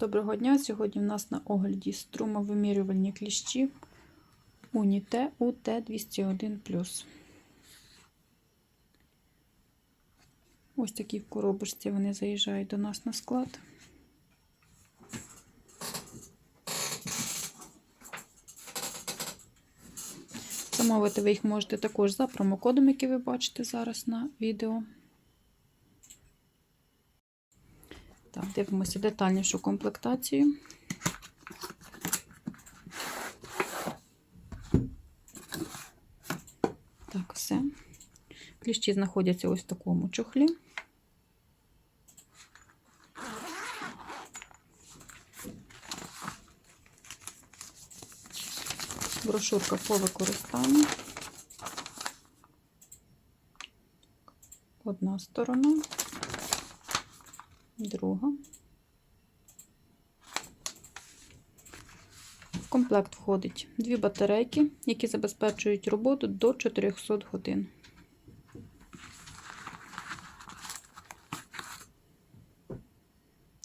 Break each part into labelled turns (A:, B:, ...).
A: Доброго дня! Сьогодні в нас на огляді струмовимірювальні кліщі Уніте УТ-201+. Ось такі в коробочці вони заїжджають до нас на склад. Замовити ви їх можете також за промокодом, який ви бачите зараз на відео. Так, дивимося детальнішу комплектацію. Так, все. Кліщі знаходяться ось в такому чохлі. Брошурка по використанню. Одна сторона, друга. В комплект входить дві батарейки, які забезпечують роботу до 400 годин.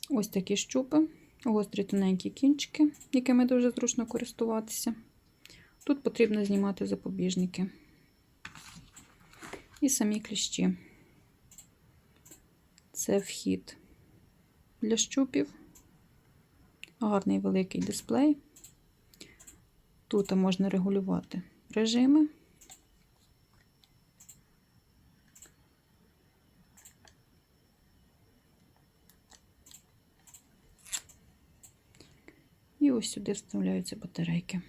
A: Ось такі щупи, гострі тоненькі кінчики, якими дуже зручно користуватися. Тут потрібно знімати запобіжники. І самі кліщі. Це вхід для щупів, гарний великий дисплей. Тут можна регулювати режими. І ось сюди вставляються батарейки.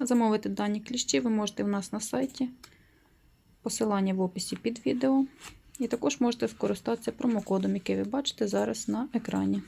A: Замовити дані кліщі ви можете в нас на сайті. Посилання в описі під відео. І також можете скористатися промокодом, який ви бачите зараз на екрані.